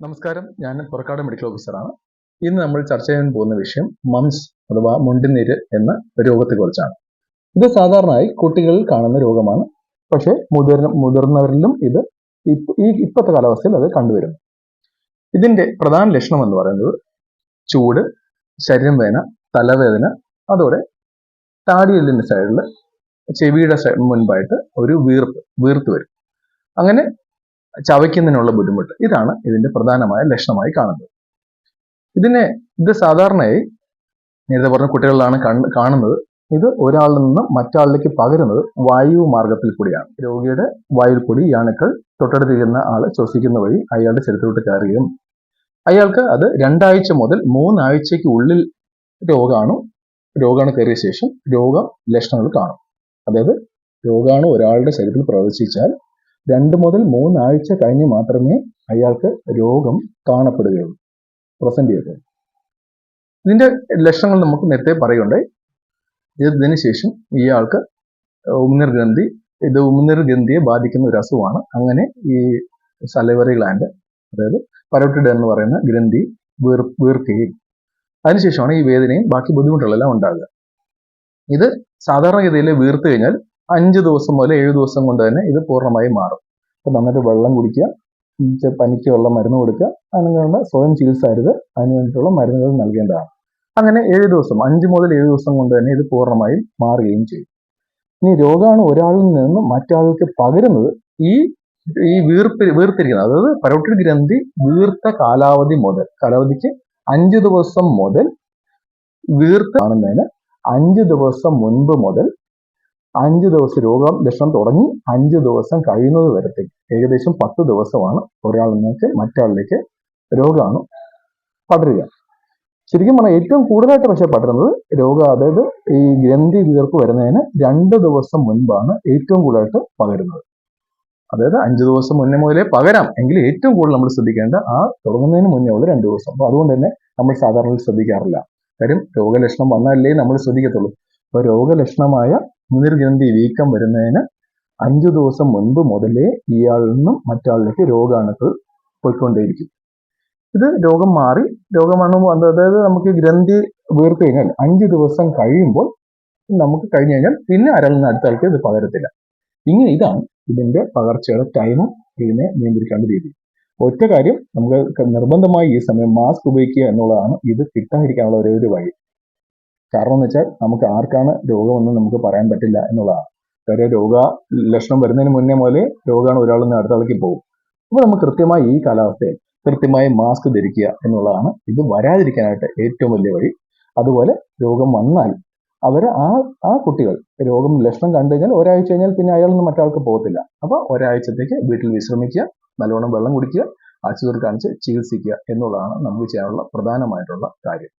നമസ്കാരം. ഞാൻ പുറക്കാട് മെഡിക്കൽ ഓഫീസറാണ്. ഇന്ന് നമ്മൾ ചർച്ച ചെയ്യാൻ പോകുന്ന വിഷയം മംസ് അഥവാ മുണ്ടിനീര് എന്ന രോഗത്തെക്കുറിച്ചാണ്. ഇത് സാധാരണയായി കുട്ടികളിൽ കാണുന്ന രോഗമാണ്. പക്ഷേ മുതിർന്ന മുതിർന്നവരിലും ഇത് ഈ ഇപ്പോഴത്തെ കാലാവസ്ഥയിൽ അത് കണ്ടുവരുന്നു ഇതിന്റെ പ്രധാന ലക്ഷണം എന്ന് പറയുന്നത് ചൂട് ശരീരം വേദന തലവേദന അതോടെ താടിയെല്ലിന്റെ സൈഡിൽ ചെവിയുടെ മുൻപായിട്ട് ഒരു വീർപ്പ് വീർത്ത് വരും. അങ്ങനെ ചവയ്ക്കുന്നതിനുള്ള ബുദ്ധിമുട്ട്. ഇതാണ് ഇതിന്റെ പ്രധാനമായ ലക്ഷണമായി കാണുന്നത്. ഇതിനെ ഇത് സാധാരണയായി നേരത്തെ പറഞ്ഞ കുട്ടികളിലാണ് കാണുന്നത്. ഇത് ഒരാളിൽ നിന്ന് മറ്റാളിലേക്ക് പകരുന്നത് വായു മാർഗത്തിൽ കൂടിയാണ്. രോഗിയുടെ വായുവിൽ കൂടി ഈ അണുക്കൾ തൊട്ടടുത്തിരിക്കുന്ന ആൾ ശ്വസിക്കുന്ന വഴി അയാളുടെ ശരീരത്തിലോട്ട് കയറുകയും അയാൾക്ക് അത് രണ്ടാഴ്ച മുതൽ മൂന്നാഴ്ചയ്ക്ക് ഉള്ളിൽ രോഗാണു രോഗാണു കയറിയ ശേഷം രോഗ ലക്ഷണങ്ങൾ കാണും. അതായത് രോഗാണു ഒരാളുടെ ശരീരത്തിൽ പ്രവേശിച്ചാൽ രണ്ട് മുതൽ മൂന്നാഴ്ച കഴിഞ്ഞ് മാത്രമേ അയാൾക്ക് രോഗം കാണപ്പെടുകയുള്ളൂ. പ്രസന്റ് ചെയ്ത് ഇതിന്റെ ലക്ഷണങ്ങൾ നമുക്ക് നേരത്തെ പറയുണ്ട് ഇതിന് ശേഷം ഇയാൾക്ക് ഉമിനീർ ഗ്രന്ഥി ഇത് ഉമിനീർ ഗ്രന്ഥിയെ ബാധിക്കുന്ന ഒരു അസുഖമാണ്. അങ്ങനെ ഈ സലവറി ഗ്ലാൻഡ് അതായത് പരോട്ടിഡ് എന്ന് പറയുന്ന ഗ്രന്ഥി വീർ വീർക്കുകയും അതിനുശേഷമാണ് ഈ വേദനയും ബാക്കി ബുദ്ധിമുട്ടുകളെല്ലാം ഉണ്ടാകുക. ഇത് സാധാരണഗതിയിൽ വീർത്തു കഴിഞ്ഞാൽ അഞ്ച് ദിവസം മുതൽ ഏഴ് ദിവസം കൊണ്ട് തന്നെ ഇത് പൂർണമായി മാറും. അപ്പൊ നന്നായിട്ട് വെള്ളം കുടിക്കുക പനിക്കുള്ള മരുന്ന് കൊടുക്കുക അതിനുള്ള സ്വയം ചികിത്സ അരുത് അതിന് വേണ്ടിയിട്ടുള്ള മരുന്നുകൾ നൽകേണ്ടതാണ്. അങ്ങനെ ഏഴ് ദിവസം അഞ്ച് മുതൽ ഏഴ് ദിവസം കൊണ്ട് തന്നെ ഇത് പൂർണമായും മാറുകയും ചെയ്യും. ഇനി രോഗാണു ഒരാളിൽ നിന്ന് മറ്റാൾക്ക് പകരുന്നത് ഈ ഈ വീർപ്പ് വീർത്തിരിക്കുന്നത് അതായത് പരോട്ടിഡ് ഗ്രന്ഥി വീർത്ത കാലാവധി മുതൽ കാലാവധിക്ക് അഞ്ച് ദിവസം മുതൽ വീർത്ത് കാണുന്നതിന് അഞ്ച് ദിവസം മുൻപ് മുതൽ അഞ്ച് ദിവസം രോഗം ലക്ഷണം തുടങ്ങി അഞ്ച് ദിവസം കഴിയുന്നത് വരത്തേക്ക്. ഏകദേശം പത്ത് ദിവസമാണ് ഒരാളിൽ നിങ്ങൾക്ക് മറ്റാളിലേക്ക് രോഗമാണ് പടരുക. ശരിക്കും പറഞ്ഞാൽ ഏറ്റവും കൂടുതലായിട്ട് പക്ഷേ പടരുന്നത് രോഗ അതായത് ഈ ഗ്രന്ഥി വീർപ്പ് വരുന്നതിന് രണ്ട് ദിവസം മുൻപാണ് ഏറ്റവും കൂടുതലായിട്ട് പകരുന്നത്. അതായത് അഞ്ച് ദിവസം മുന്നേ മുതലേ പകരാം. എങ്കിൽ ഏറ്റവും കൂടുതൽ നമ്മൾ ശ്രദ്ധിക്കേണ്ട ആ തുടങ്ങുന്നതിന് മുന്നേ ഉള്ള രണ്ട് ദിവസം. അപ്പോൾ അതുകൊണ്ട് തന്നെ നമ്മൾ സാധാരണ ശ്രദ്ധിക്കാറില്ല. കാര്യം രോഗലക്ഷണം വന്നാലേ നമ്മൾ ശ്രദ്ധിക്കത്തുള്ളൂ. അപ്പൊ രോഗലക്ഷണമായ മുന്നിർഗ്രന്ഥി വീക്കം വരുന്നതിന് അഞ്ചു ദിവസം മുൻപ് മുതലേ ഇയാളിൽ നിന്നും മറ്റാളിലേക്ക് രോഗാണുക്കൾ പോയിക്കൊണ്ടേയിരിക്കും. ഇത് രോഗം മാറി രോഗമാണ് അതായത് നമുക്ക് ഗ്രന്ഥി വീർത്തു കഴിഞ്ഞാൽ അഞ്ച് ദിവസം കഴിയുമ്പോൾ നമുക്ക് കഴിഞ്ഞു കഴിഞ്ഞാൽ പിന്നെ അരളിൽ നിന്ന് അടുത്ത ഇത് പകരത്തില്ല. ഇങ്ങനെ ഇതാണ് ഇതിന്റെ പകർച്ചയുടെ ടൈമും ഇതിനെ നിയന്ത്രിക്കേണ്ട രീതി. ഒറ്റ കാര്യം നമുക്ക് നിർബന്ധമായി ഈ സമയം മാസ്ക് ഉപയോഗിക്കുക എന്നുള്ളതാണ് ഇത് കിട്ടാതിരിക്കാനുള്ള ഒരേ ഒരു വഴി. കാരണം എന്ന് വെച്ചാൽ നമുക്ക് ആർക്കാണ് രോഗമെന്ന് നമുക്ക് പറയാൻ പറ്റില്ല എന്നുള്ളതാണ്. കാര്യം രോഗ ലക്ഷണം വരുന്നതിന് മുന്നേ മുതലേ രോഗമാണ് ഒരാളിൽ നിന്ന് അടുത്ത പോകും. അപ്പോൾ നമുക്ക് കൃത്യമായി ഈ കാലാവസ്ഥയിൽ കൃത്യമായി മാസ്ക് ധരിക്കുക എന്നുള്ളതാണ്. ഇത് വരാതിരിക്കാനായിട്ട് ഏറ്റവും വലിയ വഴി. അതുപോലെ രോഗം വന്നാൽ അവർ ആ ആ കുട്ടികൾ രോഗം ലക്ഷണം കണ്ടു കഴിഞ്ഞാൽ ഒരാഴ്ച കഴിഞ്ഞാൽ പിന്നെ അയാൾ നിന്ന് മറ്റാൾക്ക് പോകത്തില്ല. അപ്പോൾ ഒരാഴ്ചത്തേക്ക് വീട്ടിൽ വിശ്രമിക്കുക നല്ലവണ്ണം വെള്ളം കുടിക്കുക ആശുപത്രി കാണിച്ച് ചികിത്സിക്കുക എന്നുള്ളതാണ് നമുക്ക് ചെയ്യാനുള്ള പ്രധാനമായിട്ടുള്ള കാര്യം.